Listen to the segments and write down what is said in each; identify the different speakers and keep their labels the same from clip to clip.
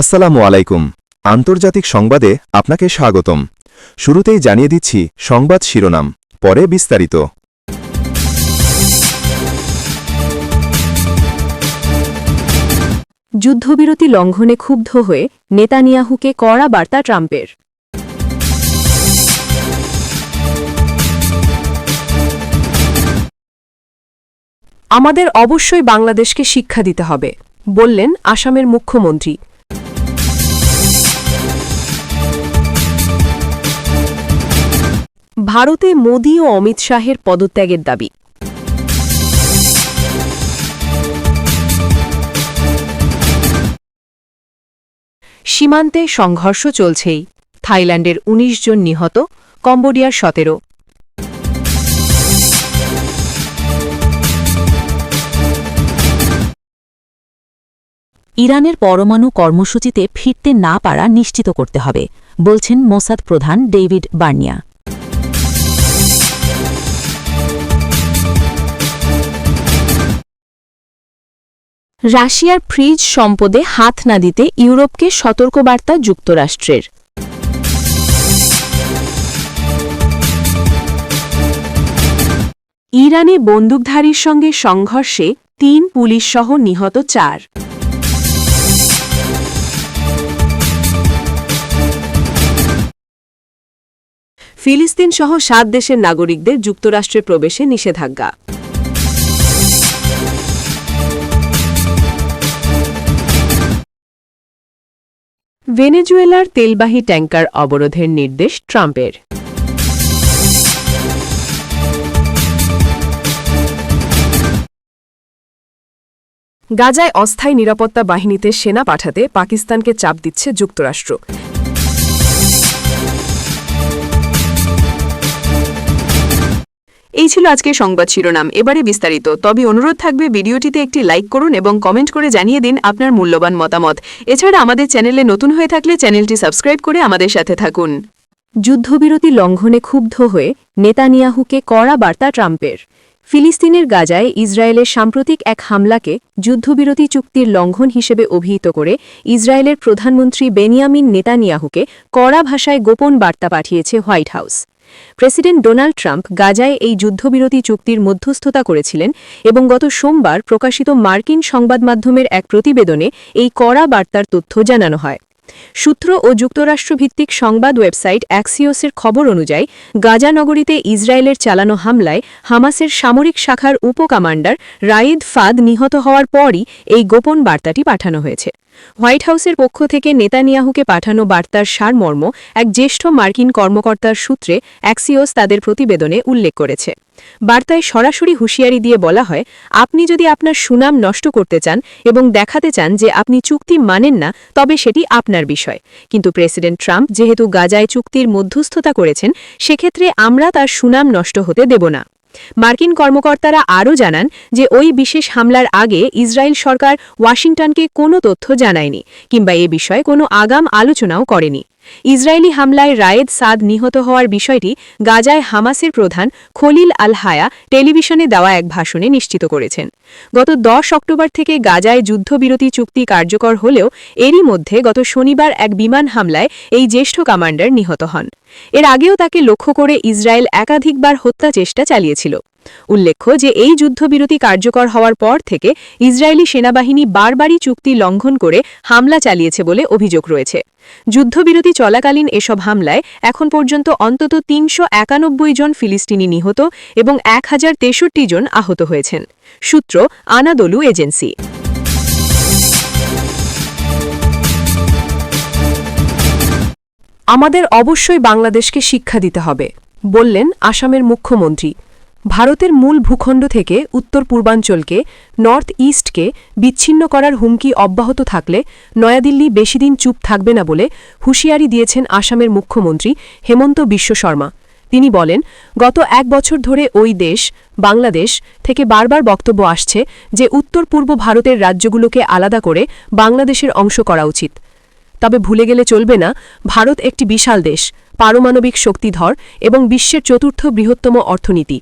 Speaker 1: আসসালামু আলাইকুম আন্তর্জাতিক সংবাদে আপনাকে স্বাগতম শুরুতেই জানিয়ে দিচ্ছি সংবাদ শিরোনাম পরে বিস্তারিত
Speaker 2: যুদ্ধবিরতি লঙ্ঘনে ক্ষুব্ধ হয়ে নেতানিয়াহুকে কড়া বার্তা ট্রাম্পের আমাদের অবশ্যই বাংলাদেশকে শিক্ষা দিতে হবে বললেন আসামের মুখ্যমন্ত্রী ভারতে মোদী ও অমিত শাহের পদত্যাগের দাবি সীমান্তে সংঘর্ষ চলছেই থাইল্যান্ডের ১৯ জন নিহত কম্বোডিয়ার সতেরো ইরানের পরমাণু কর্মসূচিতে ফিরতে না পারা নিশ্চিত করতে হবে বলছেন মোসাদ প্রধান ডেভিড বার্নিয়া রাশিয়ার ফ্রিজ সম্পদে হাত না দিতে ইউরোপকে সতর্কবার্তা যুক্তরাষ্ট্রের ইরানে বন্দুকধারীর সঙ্গে সংঘর্ষে তিন পুলিশ সহ নিহত চার ফিলিস্তিন সহ সাত দেশের নাগরিকদের যুক্তরাষ্ট্রে প্রবেশে নিষেধাজ্ঞা ভেনেজুয়েলার তেলবাহী ট্যাঙ্কার অবরোধের নির্দেশ ট্রাম্পের গাজায় অস্থায়ী নিরাপত্তা বাহিনীতে সেনা পাঠাতে পাকিস্তানকে চাপ দিচ্ছে যুক্তরাষ্ট্র এই ছিল আজকের সংবাদ শিরোনাম এবারে বিস্তারিত তবে অনুরোধ থাকবে ভিডিওটিতে একটি লাইক করুন এবং কমেন্ট করে জানিয়ে দিন আপনার মূল্যবান মতামত এছাড়া আমাদের চ্যানেলে নতুন হয়ে থাকলে চ্যানেলটি সাবস্ক্রাইব করে আমাদের সাথে থাকুন যুদ্ধবিরতি লঙ্ঘনে ক্ষুব্ধ হয়ে নেতানিয়াহুকে কড়া বার্তা ট্রাম্পের ফিলিস্তিনের গাজায় ইসরায়েলের সাম্প্রতিক এক হামলাকে যুদ্ধবিরতি চুক্তির লঙ্ঘন হিসেবে অভিহিত করে ইসরায়েলের প্রধানমন্ত্রী বেনিয়ামিন নেতানিয়াহুকে কড়া ভাষায় গোপন বার্তা পাঠিয়েছে White House president Donald Trump গাজায় এই যুদ্ধবিরতি চুক্তির মধ্যস্থতা করেছিলেন এবং গত সোমবার প্রকাশিত মার্কিন সংবাদ মাধ্যমের এক প্রতিবেদনে এই কড়া বার্তার তথ্য জানানো হয় সূত্র ও যুক্তরাষ্ট্রভিত্তিক সংবাদ ওয়েবসাইট অ্যাক্সিওসের খবর অনুযায়ী গাজা নগরীতে ইসরায়েলের চালানো হামলায় হামাসের সামরিক শাখার উপকমান্ডার রাইদ ফাদ নিহত হওয়ার পরই এই গোপন বার্তাটি পাঠানো হয়েছে হোয়াইট হাউসের পক্ষ থেকে নেতানিয়াহুকে পাঠানো বার্তার সারমর্ম এক জ্যেষ্ঠ মার্কিন কর্মকর্তার সূত্রে অ্যাক্সিওস তাদের প্রতিবেদনে উল্লেখ করেছে বার্তায় সরাসরি হুঁশিয়ারি দিয়ে বলা হয় আপনি যদি আপনার সুনাম নষ্ট করতে চান এবং দেখাতে চান যে আপনি চুক্তি মানেন না তবে সেটি আপনার বিষয় কিন্তু প্রেসিডেন্ট ট্রাম্প যেহেতু গাজায় চুক্তির মধ্যস্থতা করেছেন সেক্ষেত্রে আমরা তার সুনাম নষ্ট হতে দেব না মার্কিন কর্মকর্তারা আরও জানান যে ওই বিশেষ হামলার আগে ইসরায়েল সরকার ওয়াশিংটনকে কোনো তথ্য জানায়নি কিংবা এ বিষয়ে কোনো আগাম আলোচনাও করেনি ইসরায়েলি হামলায় রায়েদ সাদ নিহত হওয়ার বিষয়টি গাজায় হামাসের প্রধান খলিল আল হায়া টেলিভিশনে দেওয়া এক ভাষণে নিশ্চিত করেছেন গত দশ অক্টোবর থেকে গাজায় যুদ্ধবিরতি চুক্তি কার্যকর হলেও এরই মধ্যে গত শনিবার এক বিমান হামলায় এই জ্যেষ্ঠ কমান্ডার নিহত হন এর আগেও তাকে লক্ষ্য করে ইসরায়েল একাধিকবার হত্যা চেষ্টা চালিয়েছিল উল্লেখ্য যে এই যুদ্ধবিরতি কার্যকর হওয়ার পর থেকে ইসরায়েলি সেনাবাহিনী বারবারই চুক্তি লঙ্ঘন করে হামলা চালিয়েছে বলে অভিযোগ রয়েছে যুদ্ধবিরতি চলাকালীন এসব হামলায় এখন পর্যন্ত অন্তত তিনশো জন ফিলিস্তিনি নিহত এবং এক জন আহত হয়েছেন সূত্র আনাদলু এজেন্সি আমাদের অবশ্যই বাংলাদেশকে শিক্ষা দিতে হবে বললেন আসামের মুখ্যমন্ত্রী ভারতের মূল ভূখণ্ড থেকে উত্তর পূর্বাঞ্চলকে নর্থ ইস্টকে বিচ্ছিন্ন করার হুমকি অব্যাহত থাকলে নয়াদিল্লি বেশিদিন চুপ থাকবে না বলে হুঁশিয়ারি দিয়েছেন আসামের মুখ্যমন্ত্রী হেমন্ত বিশ্ব শর্মা তিনি বলেন গত এক বছর ধরে ওই দেশ বাংলাদেশ থেকে বারবার বক্তব্য আসছে যে উত্তর পূর্ব ভারতের রাজ্যগুলোকে আলাদা করে বাংলাদেশের অংশ করা উচিত তবে ভুলে গেলে চলবে না ভারত একটি বিশাল দেশ পারমাণবিক শক্তিধর এবং বিশ্বের চতুর্থ বৃহত্তম অর্থনীতি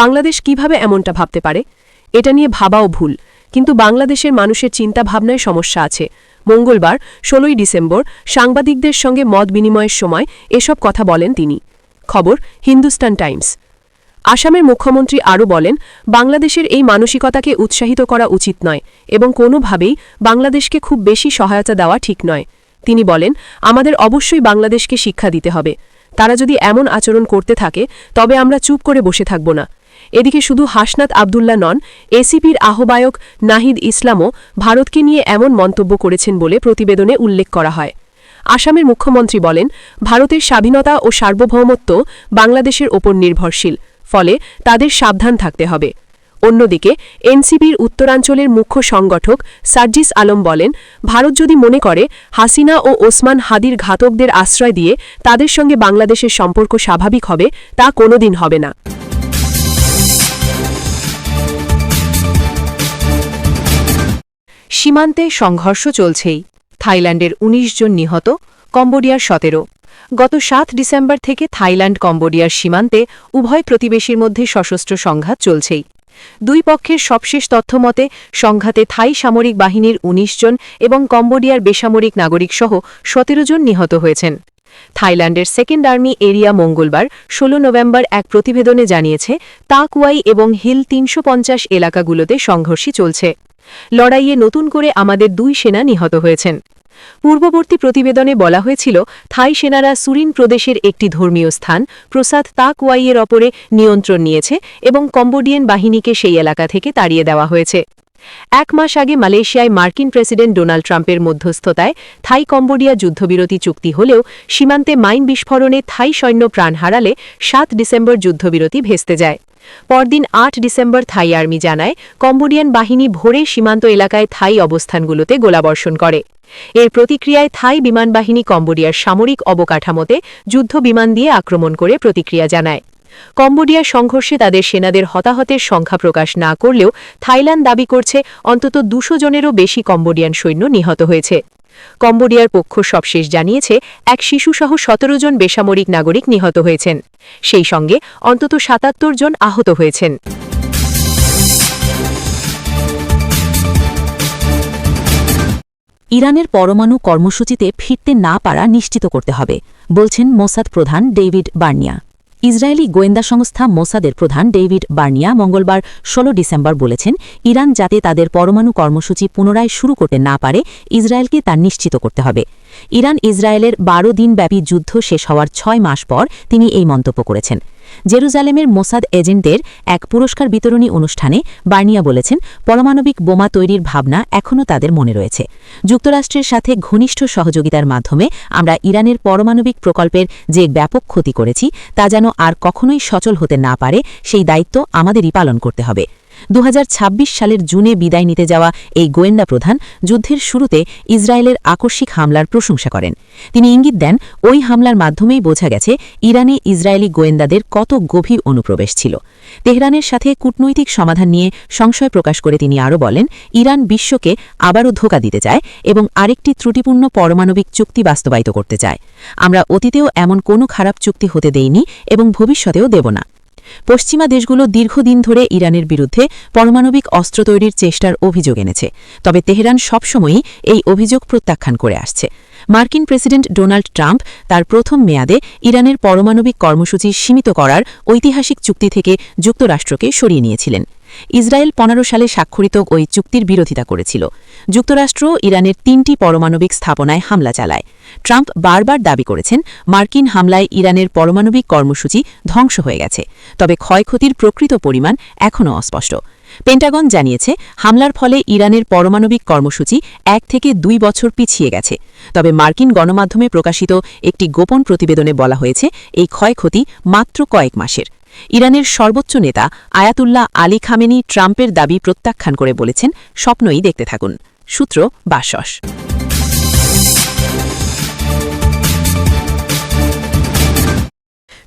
Speaker 2: বাংলাদেশ কিভাবে এমনটা ভাবতে পারে এটা নিয়ে ভাবাও ভুল কিন্তু বাংলাদেশের মানুষের চিন্তাভাবনায় সমস্যা আছে মঙ্গলবার ১৬ই ডিসেম্বর সাংবাদিকদের সঙ্গে মত বিনিময়ের সময় এসব কথা বলেন তিনি খবর হিন্দুস্তান টাইমস আসামের মুখ্যমন্ত্রী আরও বলেন বাংলাদেশের এই মানসিকতাকে উৎসাহিত করা উচিত নয় এবং কোনোভাবেই বাংলাদেশকে খুব বেশি সহায়তা দেওয়া ঠিক নয় তিনি বলেন আমাদের অবশ্যই বাংলাদেশকে শিক্ষা দিতে হবে তারা যদি এমন আচরণ করতে থাকে তবে আমরা চুপ করে বসে থাকব না এদিকে শুধু হাসনাত আবদুল্লা নন এসিপির আহ্বায়ক নাহিদ ইসলামও ভারতকে নিয়ে এমন মন্তব্য করেছেন বলে প্রতিবেদনে উল্লেখ করা হয় আসামের মুখ্যমন্ত্রী বলেন ভারতের স্বাধীনতা ও সার্বভৌমত্ব বাংলাদেশের ওপর নির্ভরশীল ফলে তাদের সাবধান থাকতে হবে অন্যদিকে এনসিবির উত্তরাঞ্চলের মুখ্য সংগঠক সার্জিস আলম বলেন ভারত যদি মনে করে হাসিনা ও ওসমান হাদির ঘাতকদের আশ্রয় দিয়ে তাদের সঙ্গে বাংলাদেশের সম্পর্ক স্বাভাবিক হবে তা কোনোদিন হবে না সীমান্তে সংঘর্ষ চলছেই থাইল্যান্ডের ১৯ জন নিহত কম্বোডিয়ার সতেরো গত সাত ডিসেম্বর থেকে থাইল্যান্ড কম্বোডিয়ার সীমান্তে উভয় প্রতিবেশীর মধ্যে সশস্ত্র সংঘাত চলছেই দুই পক্ষের সবশেষ তথ্যমতে সংঘাতে থাই সামরিক বাহিনীর ১৯ জন এবং কম্বোডিয়ার বেসামরিক নাগরিকসহ সতেরো জন নিহত হয়েছেন থাইল্যান্ডের সেকেন্ড আর্মি এরিয়া মঙ্গলবার ১৬ নভেম্বর এক প্রতিবেদনে জানিয়েছে তাকুয়াই এবং হিল তিনশো এলাকাগুলোতে সংঘর্ষই চলছে লড়াইয়ে নতুন করে আমাদের দুই সেনা নিহত হয়েছেন পূর্ববর্তী প্রতিবেদনে বলা হয়েছিল থাই সেনারা সুরিন প্রদেশের একটি ধর্মীয় স্থান প্রসাদ তাকওয়াইয়ের ওপরে নিয়ন্ত্রণ নিয়েছে এবং কম্বোডিয়ান বাহিনীকে সেই এলাকা থেকে তাড়িয়ে দেওয়া হয়েছে এক মাস আগে মালয়েশিয়ায় মার্কিন প্রেসিডেন্ট ডোনাল্ড ট্রাম্পের মধ্যস্থতায় থাই কম্বোডিয়া যুদ্ধবিরতি চুক্তি হলেও সীমান্তে মাইন বিস্ফোরণে থাই সৈন্য প্রাণ হারালে সাত ডিসেম্বর যুদ্ধবিরতি ভেস্তে যায় পরদিন আট ডিসেম্বর থাই আর্মি জানায় কম্বোডিয়ান বাহিনী ভোরে সীমান্ত এলাকায় থাই অবস্থানগুলোতে গোলাবর্ষণ করে এর প্রতিক্রিয়ায় থাই বিমান বাহিনী কম্বোডিয়ার সামরিক অবকাঠামোতে যুদ্ধ বিমান দিয়ে আক্রমণ করে প্রতিক্রিয়া জানায় কম্বোডিয়া সংঘর্ষে তাদের সেনাদের হতাহতের সংখ্যা প্রকাশ না করলেও থাইল্যান্ড দাবি করছে অন্তত দুশো জনেরও বেশি কম্বোডিয়ান সৈন্য নিহত হয়েছে কম্বোডিয়ার পক্ষ সবশেষ জানিয়েছে এক শিশুসহ সতেরো জন বেসামরিক নাগরিক নিহত হয়েছেন সেই সঙ্গে অন্তত সাতাত্তর জন আহত হয়েছেন ইরানের পরমাণু কর্মসূচিতে ফিরতে না পারা নিশ্চিত করতে হবে বলছেন মোসাদ প্রধান ডেভিড বার্নিয়া ইসরায়েলি গোয়েন্দা সংস্থা মোসাদের প্রধান ডেভিড বার্নিয়া মঙ্গলবার ১৬ ডিসেম্বর বলেছেন ইরান যাতে তাদের পরমাণু কর্মসূচি পুনরায় শুরু করতে না পারে ইসরায়েলকে তা নিশ্চিত করতে হবে ইরান ইসরায়েলের বারো দিনব্যাপী যুদ্ধ শেষ হওয়ার ছয় মাস পর তিনি এই মন্তব্য করেছেন জেরুজালেমের মোসাদ এজেন্টদের এক পুরস্কার বিতরণী অনুষ্ঠানে বার্নিয়া বলেছেন পরমাণবিক বোমা তৈরির ভাবনা এখনও তাদের মনে রয়েছে যুক্তরাষ্ট্রের সাথে ঘনিষ্ঠ সহযোগিতার মাধ্যমে আমরা ইরানের পরমাণবিক প্রকল্পের যে ব্যাপক ক্ষতি করেছি তা যেন আর কখনোই সচল হতে না পারে সেই দায়িত্ব আমাদেরই পালন করতে হবে দু সালের জুনে বিদায় নিতে যাওয়া এই গোয়েন্দা প্রধান যুদ্ধের শুরুতে ইসরায়েলের আকস্মিক হামলার প্রশংসা করেন তিনি ইঙ্গিত দেন ওই হামলার মাধ্যমেই বোঝা গেছে ইরানে ইসরায়েলি গোয়েন্দাদের কত গভীর অনুপ্রবেশ ছিল তেহরানের সাথে কূটনৈতিক সমাধান নিয়ে সংশয় প্রকাশ করে তিনি আরও বলেন ইরান বিশ্বকে আবারও ধোকা দিতে চায় এবং আরেকটি ত্রুটিপূর্ণ পরমাণবিক চুক্তি বাস্তবায়িত করতে চায় আমরা অতীতেও এমন কোনো খারাপ চুক্তি হতে দেইনি এবং ভবিষ্যতেও দেব না পশ্চিমা দেশগুলো দীর্ঘদিন ধরে ইরানের বিরুদ্ধে পারমাণবিক অস্ত্র তৈরির চেষ্টার অভিযোগ এনেছে তবে তেহরান সবসময়ই এই অভিযোগ প্রত্যাখ্যান করে আসছে মার্কিন প্রেসিডেন্ট ডোনাল্ড ট্রাম্প তার প্রথম মেয়াদে ইরানের পারমাণবিক কর্মসূচি সীমিত করার ঐতিহাসিক চুক্তি থেকে যুক্তরাষ্ট্রকে সরিয়ে নিয়েছিলেন ইসরায়েল পনেরো সালে স্বাক্ষরিত ওই চুক্তির বিরোধিতা করেছিল যুক্তরাষ্ট্র ইরানের তিনটি পারমাণবিক স্থাপনায় হামলা চালায় ট্রাম্প বারবার দাবি করেছেন মার্কিন হামলায় ইরানের পারমাণবিক কর্মসূচি ধ্বংস হয়ে গেছে তবে ক্ষয়ক্ষতির প্রকৃত পরিমাণ এখনও অস্পষ্ট পেন্টাগন জানিয়েছে হামলার ফলে ইরানের পরমাণবিক কর্মসূচি এক থেকে দুই বছর পিছিয়ে গেছে তবে মার্কিন গণমাধ্যমে প্রকাশিত একটি গোপন প্রতিবেদনে বলা হয়েছে এই ক্ষয়ক্ষতি মাত্র কয়েক মাসের ইরানের সর্বোচ্চ নেতা আয়াতুল্লাহ আলী খামেনি ট্রাম্পের দাবি প্রত্যাখ্যান করে বলেছেন স্বপ্নই দেখতে থাকুন সূত্র বাসস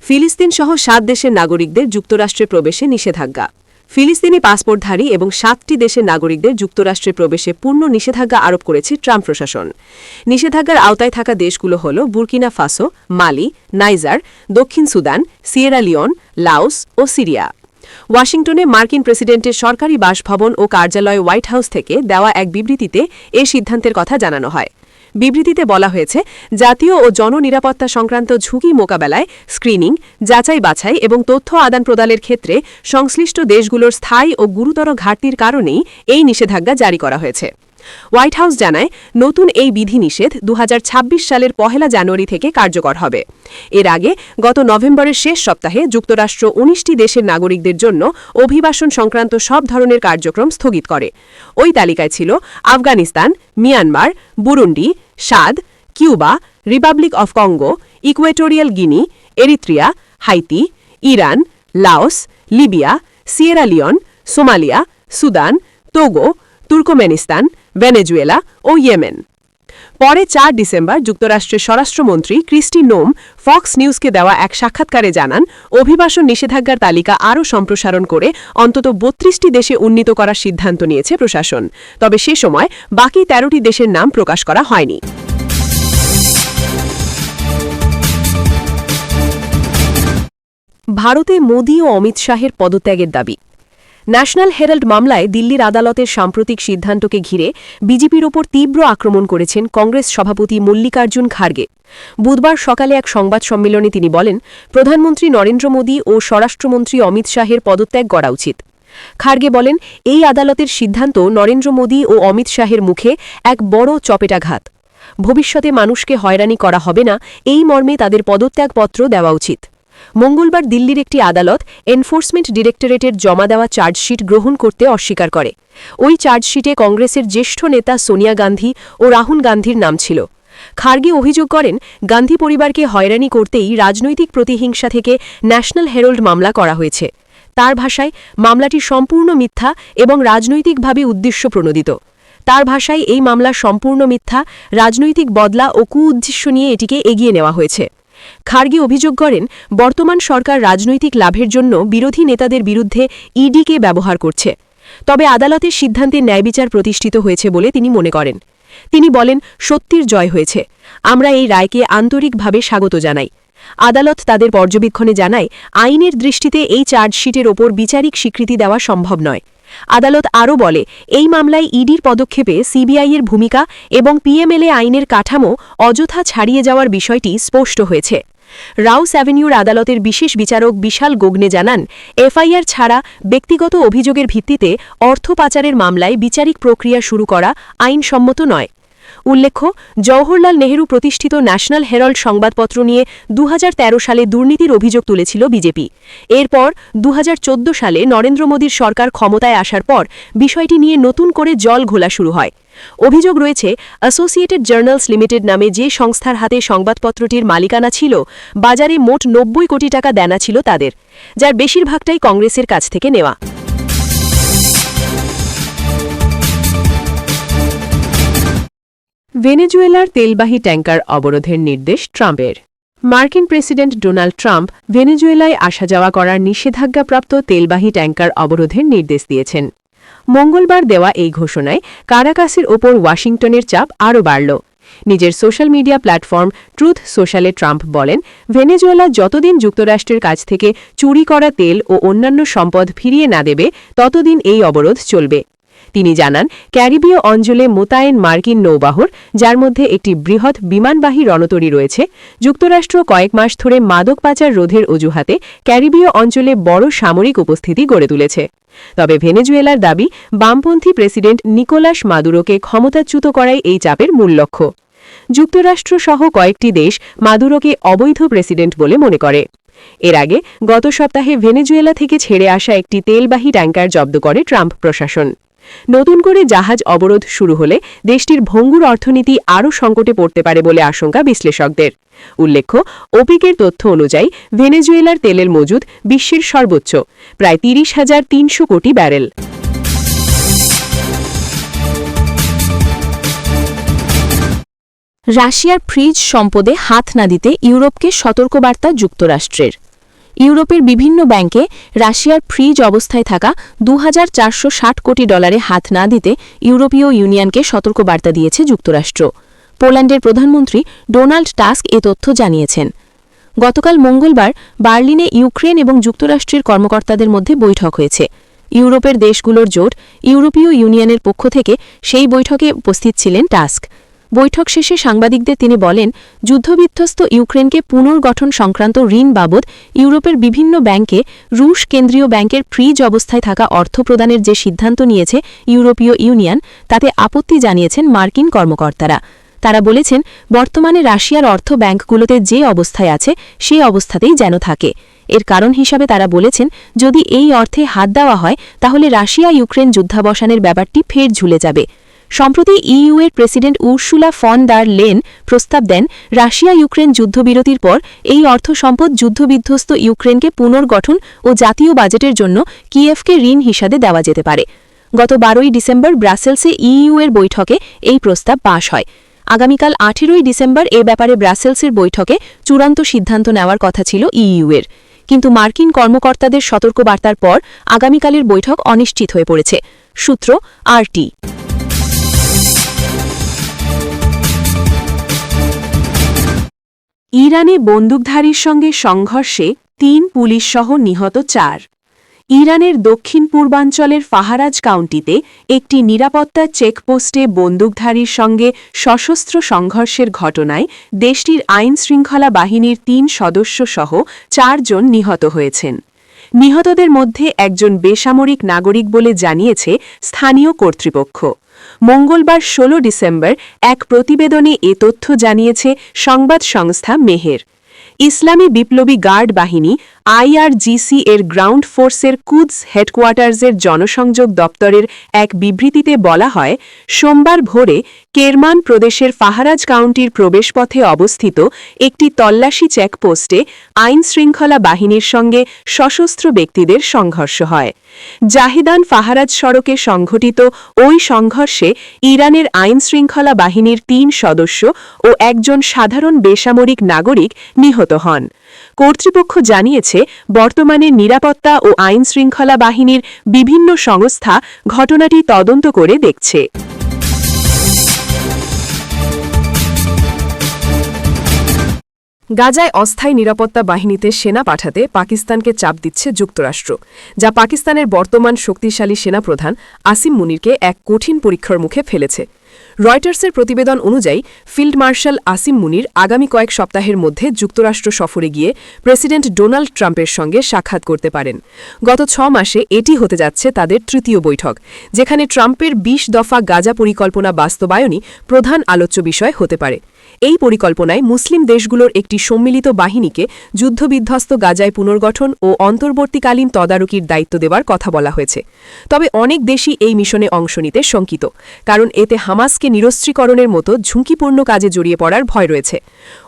Speaker 2: ফিলিস্তিন সহ সাত দেশের নাগরিকদের যুক্তরাষ্ট্রে প্রবেশে নিষেধাজ্ঞা ফিলিস্তিনি পাসপোর্টধারী এবং সাতটি দেশের নাগরিকদের যুক্তরাষ্ট্রে প্রবেশে পূর্ণ নিষেধাজ্ঞা আরোপ করেছে ট্রাম্প প্রশাসন নিষেধাজ্ঞার আওতায় থাকা দেশগুলো হল বুর্কিনা ফাসো মালি নাইজার দক্ষিণ সুদান সিয়েরা লিওন লাওস ও সিরিয়া ওয়াশিংটনে মার্কিন প্রেসিডেন্টের সরকারি বাসভবন ও কার্যালয় হোয়াইট হাউস থেকে দেওয়া এক বিবৃতিতে এ সিদ্ধান্তের কথা জানানো হয় বিবৃতিতে বলা হয়েছে জাতীয় ও জননিরাপত্তা সংক্রান্ত ঝুঁকি মোকাবেলায় স্ক্রিনিং যাচাই বাছাই এবং তথ্য আদান প্রদানের ক্ষেত্রে সংশ্লিষ্ট দেশগুলোর স্থায়ী ও গুরুতর ঘাটতির কারণেই এই নিষেধাজ্ঞা জারি করা হয়েছে হোয়াইট হাউস জানায় নতুন এই বিধিনিষেধ দু সালের পহেলা জানুয়ারি থেকে কার্যকর হবে এর আগে গত নভেম্বরের শেষ সপ্তাহে যুক্তরাষ্ট্র উনিশটি দেশের নাগরিকদের জন্য অভিবাসন সংক্রান্ত সব ধরনের কার্যক্রম স্থগিত করে ওই তালিকায় ছিল Afghanistan Myanmar Burundi Chad Cuba republic of Congo Equatorial Guinea Eritrea Haiti Iran Laos Libya Sierra Leone Somalia Sudan Togo Turkmenistan Venezuela ও ইয়েমেন পরে চার ডিসেম্বর যুক্তরাষ্ট্রের স্বরাষ্ট্রমন্ত্রী ক্রিস্টি নোম ফক্স নিউজকে দেওয়া এক সাক্ষাৎকারে জানান অভিবাসন নিষেধাজ্ঞার তালিকা আরও সম্প্রসারণ করে অন্তত বত্রিশটি দেশে উন্নীত করার সিদ্ধান্ত নিয়েছে প্রশাসন তবে সে সময় বাকি তেরোটি দেশের নাম প্রকাশ করা হয়নি ভারতে মোদী ও অমিত শাহের পদত্যাগের দাবি ন্যাশনাল হেরাল্ড মামলায় দিল্লির আদালতের সাম্প্রতিক সিদ্ধান্তকে ঘিরে বিজেপির ওপর তীব্র আক্রমণ করেছেন কংগ্রেস সভাপতি মল্লিকার্জুন খার্গে বুধবার সকালে এক সংবাদ সম্মেলনে তিনি বলেন প্রধানমন্ত্রী নরেন্দ্র মোদী ও স্বরাষ্ট্রমন্ত্রী অমিত শাহের পদত্যাগ করা উচিত খার্গে বলেন এই আদালতের সিদ্ধান্ত নরেন্দ্র মোদী ও অমিত শাহের মুখে এক বড় চপেটাঘাত ভবিষ্যতে মানুষকে হয়রানি করা হবে না এই মর্মে তাদের পদত্যাগপত্র দেওয়া উচিত মঙ্গলবার দিল্লির একটি আদালত এনফোর্সমেন্ট ডিরেক্টরেটের জমা দেওয়া চার্জশিট গ্রহণ করতে অস্বীকার করে ওই চার্জশিটে কংগ্রেসের জ্যেষ্ঠ নেতা সোনিয়া গান্ধী ও রাহুল গান্ধীর নাম ছিল খার্গে অভিযোগ করেন গান্ধী পরিবারকে হয়রানি করতেই রাজনৈতিক প্রতিহিংসা থেকে ন্যাশনাল হেরল্ড মামলা করা হয়েছে তার ভাষায় মামলাটি সম্পূর্ণ মিথ্যা এবং রাজনৈতিকভাবে উদ্দেশ্য প্রণোদিত তার ভাষায় এই মামলা সম্পূর্ণ মিথ্যা রাজনৈতিক বদলা ও উদ্দেশ্য নিয়ে এটিকে এগিয়ে নেওয়া হয়েছে খার্গি অভিযোগ করেন বর্তমান সরকার রাজনৈতিক লাভের জন্য বিরোধী নেতাদের বিরুদ্ধে ইডিকে ব্যবহার করছে তবে আদালতের সিদ্ধান্তে ন্যায়বিচার প্রতিষ্ঠিত হয়েছে বলে তিনি মনে করেন তিনি বলেন সত্যির জয় হয়েছে আমরা এই রায়কে আন্তরিকভাবে স্বাগত জানাই আদালত তাদের পর্যবেক্ষণে জানায় আইনের দৃষ্টিতে এই চার্জশিটের ওপর বিচারিক স্বীকৃতি দেওয়া সম্ভব নয় আদালত আরও বলে এই মামলায় ইডির পদক্ষেপে সিবিআইয়ের ভূমিকা এবং পিএমএলএ আইনের কাঠামো অযথা ছাড়িয়ে যাওয়ার বিষয়টি স্পষ্ট হয়েছে রাউস অ্যাভিনিউর আদালতের বিশেষ বিচারক বিশাল গোগনে জানান এফআইআর ছাড়া ব্যক্তিগত অভিযোগের ভিত্তিতে অর্থ পাচারের মামলায় বিচারিক প্রক্রিয়া শুরু করা আইনসম্মত নয় উল্লেখ্য জওহরলাল নেহরু প্রতিষ্ঠিত ন্যাশনাল হেরল্ড সংবাদপত্র নিয়ে দু সালে দুর্নীতির অভিযোগ তুলেছিল বিজেপি এরপর দু সালে নরেন্দ্র মোদীর সরকার ক্ষমতায় আসার পর বিষয়টি নিয়ে নতুন করে জল ঘোলা শুরু হয় অভিযোগ রয়েছে অ্যাসোসিয়েটেড জার্নালস লিমিটেড নামে যে সংস্থার হাতে সংবাদপত্রটির মালিকানা ছিল বাজারে মোট নব্বই কোটি টাকা দেনা ছিল তাদের যার বেশিরভাগটাই কংগ্রেসের কাছ থেকে নেওয়া ভেনেজুয়েলার তেলবাহী ট্যাঙ্কার অবরোধের নির্দেশ ট্রাম্পের মার্কিন প্রেসিডেন্ট ডোনাল্ড ট্রাম্প ভেনেজুয়েলায় আসা যাওয়া করার নিষেধাজ্ঞাপ্রাপ্ত তেলবাহী ট্যাঙ্কার অবরোধের নির্দেশ দিয়েছেন মঙ্গলবার দেওয়া এই ঘোষণায় কারাকাসের ওপর ওয়াশিংটনের চাপ আরও বাড়ল নিজের সোশ্যাল মিডিয়া প্ল্যাটফর্ম ট্রুথ সোশ্যালে ট্রাম্প বলেন ভেনেজুয়েলা যতদিন যুক্তরাষ্ট্রের কাছ থেকে চুরি করা তেল ও অন্যান্য সম্পদ ফিরিয়ে না দেবে ততদিন এই অবরোধ চলবে তিনি জানান ক্যারিবীয় অঞ্চলে মোতায়েন মার্কিন নৌবাহর যার মধ্যে একটি বৃহৎ বিমানবাহী রণতরী রয়েছে যুক্তরাষ্ট্র কয়েক মাস ধরে মাদক পাচার রোধের অজুহাতে ক্যারিবীয় অঞ্চলে বড় সামরিক উপস্থিতি গড়ে তুলেছে তবে ভেনেজুয়েলার দাবি বামপন্থী প্রেসিডেন্ট নিকোলাস মাদুরোকে ক্ষমতাচ্যুত করাই এই চাপের মূল লক্ষ্য যুক্তরাষ্ট্র সহ কয়েকটি দেশ মাদুরোকে অবৈধ প্রেসিডেন্ট বলে মনে করে এর আগে গত সপ্তাহে ভেনেজুয়েলা থেকে ছেড়ে আসা একটি তেলবাহী ট্যাঙ্কার জব্দ করে ট্রাম্প প্রশাসন নতুন করে জাহাজ অবরোধ শুরু হলে দেশটির ভঙ্গুর অর্থনীতি আরও সংকটে পড়তে পারে বলে আশঙ্কা বিশ্লেষকদের উল্লেখ্য ওপিকের তথ্য অনুযায়ী ভেনেজুয়েলার তেলের মজুদ বিশ্বের সর্বোচ্চ প্রায় তিরিশ হাজার তিনশো কোটি ব্যারেল রাশিয়ার ফ্রিজ সম্পদে হাত না দিতে ইউরোপকে সতর্কবার্তা যুক্তরাষ্ট্রের ইউরোপের বিভিন্ন ব্যাংকে রাশিয়ার ফ্রিজ অবস্থায় থাকা দু কোটি ডলারে হাত না দিতে ইউরোপীয় ইউনিয়নকে সতর্কবার্তা দিয়েছে যুক্তরাষ্ট্র পোল্যান্ডের প্রধানমন্ত্রী ডোনাল্ড টাস্ক এ তথ্য জানিয়েছেন গতকাল মঙ্গলবার বার্লিনে ইউক্রেন এবং যুক্তরাষ্ট্রের কর্মকর্তাদের মধ্যে বৈঠক হয়েছে ইউরোপের দেশগুলোর জোট ইউরোপীয় ইউনিয়নের পক্ষ থেকে সেই বৈঠকে উপস্থিত ছিলেন টাস্ক বৈঠক শেষে সাংবাদিকদের তিনি বলেন যুদ্ধবিধ্বস্ত ইউক্রেনকে পুনর্গঠন সংক্রান্ত ঋণ বাবদ ইউরোপের বিভিন্ন ব্যাংকে রুশ কেন্দ্রীয় ব্যাংকের ফ্রিজ অবস্থায় থাকা অর্থ প্রদানের যে সিদ্ধান্ত নিয়েছে ইউরোপীয় ইউনিয়ন তাতে আপত্তি জানিয়েছেন মার্কিন কর্মকর্তারা তারা বলেছেন বর্তমানে রাশিয়ার অর্থ ব্যাংকগুলোতে যে অবস্থায় আছে সেই অবস্থাতেই যেন থাকে এর কারণ হিসাবে তারা বলেছেন যদি এই অর্থে হাত দেওয়া হয় তাহলে রাশিয়া ইউক্রেন যুদ্ধাবসানের ব্যাপারটি ফের ঝুলে যাবে সম্প্রতি ইইউ এর president Ursula von der Leyen প্রস্তাব দেন রাশিয়া ইউক্রেন যুদ্ধবিরতির পর এই অর্থ সম্পদ যুদ্ধবিধ্বস্ত ইউক্রেনকে পুনর্গঠন ও জাতীয় বাজেটের জন্য কিয়েফকে ঋণ হিসাবে দেওয়া যেতে পারে গত বারোই ডিসেম্বর ব্রাসেলসে ইইউ এর বৈঠকে এই প্রস্তাব পাশ হয় আগামীকাল আঠেরোই ডিসেম্বর এ ব্যাপারে ব্রাসেলসের বৈঠকে চূড়ান্ত সিদ্ধান্ত নেওয়ার কথা ছিল ইইউ এর কিন্তু মার্কিন কর্মকর্তাদের সতর্কবার্তার পর আগামীকালের বৈঠক অনিশ্চিত হয়ে পড়েছে সূত্র আরটি ইরানে বন্দুকধারীর সঙ্গে সংঘর্ষে তিন পুলিশসহ নিহত চার ইরানের দক্ষিণ পূর্বাঞ্চলের ফাহারাজ কাউন্টিতে একটি নিরাপত্তা চেকপোস্টে বন্দুকধারীর সঙ্গে সশস্ত্র সংঘর্ষের ঘটনায় দেশটির আইন শৃঙ্খলা বাহিনীর তিন সদস্য সহ চারজন নিহত হয়েছেন নিহতদের মধ্যে একজন বেসামরিক নাগরিক বলে জানিয়েছে স্থানীয় কর্তৃপক্ষ মঙ্গলবার ১৬ ডিসেম্বর এক প্রতিবেদনে এ তথ্য জানিয়েছে সংবাদ সংস্থা মেহের ইসলামী বিপ্লবী গার্ড বাহিনী আইআরজিসি এর গ্রাউন্ড ফোর্সের কুদস হেডকোয়ার্টার্সের জনসংযোগ দপ্তরের এক বিবৃতিতে বলা হয় সোমবার ভোরে কেরমান প্রদেশের ফাহারাজ কাউন্টির প্রবেশপথে অবস্থিত একটি তল্লাশি চেকপোস্টে আইনশৃঙ্খলা বাহিনীর সঙ্গে সশস্ত্র ব্যক্তিদের সংঘর্ষ হয় জাহিদান ফাহারাজ সড়কে সংঘটিত ওই সংঘর্ষে ইরানের আইন শৃঙ্খলা বাহিনীর তিন সদস্য ও একজন সাধারণ বেসামরিক নাগরিক নিহত হন কর্তৃপক্ষ জানিয়েছে বর্তমানে নিরাপত্তা ও আইন শৃঙ্খলা বাহিনীর বিভিন্ন সংস্থা ঘটনাটি তদন্ত করে দেখছে গাজায় অস্থায়ী নিরাপত্তা বাহিনীতে সেনা পাঠাতে পাকিস্তানকে চাপ দিচ্ছে যুক্তরাষ্ট্র যা পাকিস্তানের বর্তমান শক্তিশালী সেনাপ্রধান আসিম মুনিরকে এক কঠিন পরীক্ষার মুখে ফেলেছে রয়টার্সের প্রতিবেদন অনুযায়ী ফিল্ড মার্শাল আসিম মুনির আগামী কয়েক সপ্তাহের মধ্যে যুক্তরাষ্ট্র সফরে গিয়ে প্রেসিডেন্ট ডোনাল্ড ট্রাম্পের সঙ্গে সাক্ষাৎ করতে পারেন গত ছ মাসে এটি হতে যাচ্ছে তাদের তৃতীয় বৈঠক যেখানে ট্রাম্পের ২০ দফা গাজা পরিকল্পনা বাস্তবায়নই প্রধান আলোচ্য বিষয় হতে পারে এই পরিকল্পনায় মুসলিম দেশগুলোর একটি সম্মিলিত বাহিনীকে যুদ্ধবিধ্বস্ত গাজায় পুনর্গঠন ও অন্তর্বর্তীকালীন তদারকির দায়িত্ব দেওয়ার কথা বলা হয়েছে তবে অনেক দেশই এই মিশনে অংশ নিতে শঙ্কিত কারণ এতে হামাসকে নিরস্ত্রীকরণের মতো ঝুঁকিপূর্ণ কাজে জড়িয়ে পড়ার ভয় রয়েছে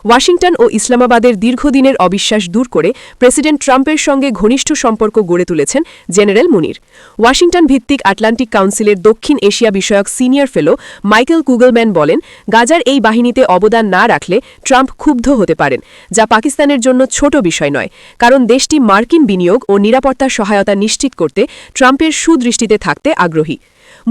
Speaker 2: ওয়াশিংটন ও ইসলামাবাদের দীর্ঘদিনের অবিশ্বাস দূর করে প্রেসিডেন্ট ট্রাম্পের সঙ্গে ঘনিষ্ঠ সম্পর্ক গড়ে তুলেছেন জেনারেল মুনির ওয়াশিংটন ভিত্তিক আটলান্টিক কাউন্সিলের দক্ষিণ এশিয়া বিষয়ক সিনিয়র ফেলো মাইকেল কুগলম্যান বলেন গাজার এই বাহিনীতে অবদান না রাখলে ট্রাম্প ক্ষুব্ধ হতে পারেন যা পাকিস্তানের জন্য ছোট বিষয় নয় কারণ দেশটি মার্কিন বিনিয়োগ ও নিরাপত্তা সহায়তা নিশ্চিত করতে ট্রাম্পের সুদৃষ্টিতে থাকতে আগ্রহী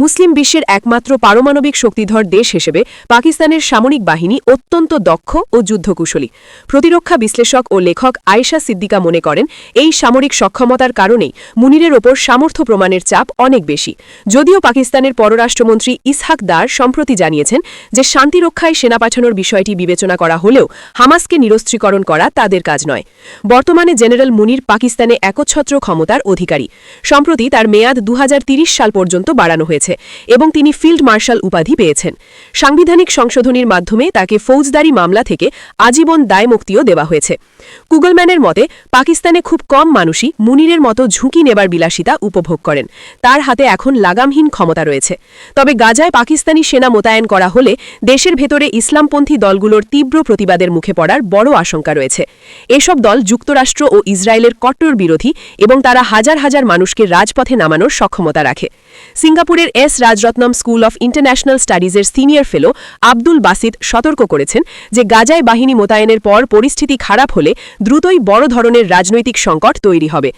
Speaker 2: মুসলিম বিশ্বের একমাত্র পারমাণবিক শক্তিধর দেশ হিসেবে পাকিস্তানের সামরিক বাহিনী অত্যন্ত দক্ষ ও যুদ্ধকুশলী প্রতিরক্ষা বিশ্লেষক ও লেখক আয়েশা সিদ্দিকা মনে করেন এই সামরিক সক্ষমতার কারণেই মুনিরের ওপর সামর্থ্য প্রমাণের চাপ অনেক বেশি যদিও পাকিস্তানের পররাষ্ট্রমন্ত্রী ইসহাক দার সম্প্রতি জানিয়েছেন যে শান্তিরক্ষায় সেনা পাঠানোর বিষয়টি বিবেচনা করা হলেও হামাসকে নিরস্ত্রীকরণ করা তাদের কাজ নয় বর্তমানে জেনারেল মুনির পাকিস্তানে একচ্ছত্র ক্ষমতার অধিকারী সম্প্রতি তার মেয়াদ দু সাল পর্যন্ত বাড়ানো হয়েছে এবং তিনি ফিল্ড মার্শাল উপাধি পেয়েছেন সাংবিধানিক সংশোধনীর মাধ্যমে তাকে ফৌজদারি মামলা থেকে আজীবন দায়মুক্তিও দেওয়া হয়েছে কুগলম্যানের মতে পাকিস্তানে খুব কম মানুষই মুনিরের মতো ঝুঁকি নেবার বিলাসিতা উপভোগ করেন তার হাতে এখন লাগামহীন ক্ষমতা রয়েছে তবে গাজায় পাকিস্তানি সেনা মোতায়েন করা হলে দেশের ভেতরে ইসলামপন্থী দলগুলোর তীব্র প্রতিবাদের মুখে পড়ার বড় আশঙ্কা রয়েছে এসব দল যুক্তরাষ্ট্র ও ইসরায়েলের কট্টর বিরোধী এবং তারা হাজার হাজার মানুষকে রাজপথে নামানোর সক্ষমতা রাখে সিঙ্গাপুর সিঙ্গাপুরের S Rajaratnam school of international স্টাডিজের সিনিয়র ফেলো আব্দুল বাসিদ সতর্ক করেছেন যে গাজায় বাহিনী মোতায়েনের পর পরিস্থিতি খারাপ হলে দ্রুতই বড় ধরনের রাজনৈতিক সংকট তৈরি হবে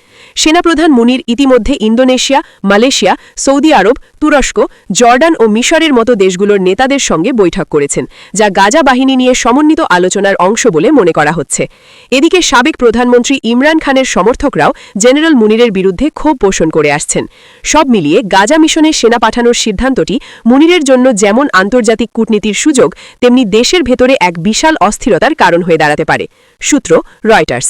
Speaker 2: সেনাপ্রধান মুনির ইতিমধ্যে ইন্দোনেশিয়া মালয়েশিয়া সৌদি আরব তুরস্ক জর্ডান ও মিশরের মতো দেশগুলোর নেতাদের সঙ্গে বৈঠক করেছেন যা গাজা বাহিনী নিয়ে সমন্বিত আলোচনার অংশ বলে মনে করা হচ্ছে এদিকে সাবেক প্রধানমন্ত্রী ইমরান খানের সমর্থকরাও জেনারেল মুনিরের বিরুদ্ধে ক্ষোভ পোষণ করে আসছেন সব মিলিয়ে গাজা মিশনে সেনা পাঠানোর সিদ্ধান্তটি মুনিরের জন্য যেমন আন্তর্জাতিক কূটনীতির সুযোগ তেমনি দেশের ভেতরে এক বিশাল অস্থিরতার কারণ হয়ে দাঁড়াতে পারে সূত্র রয়টার্স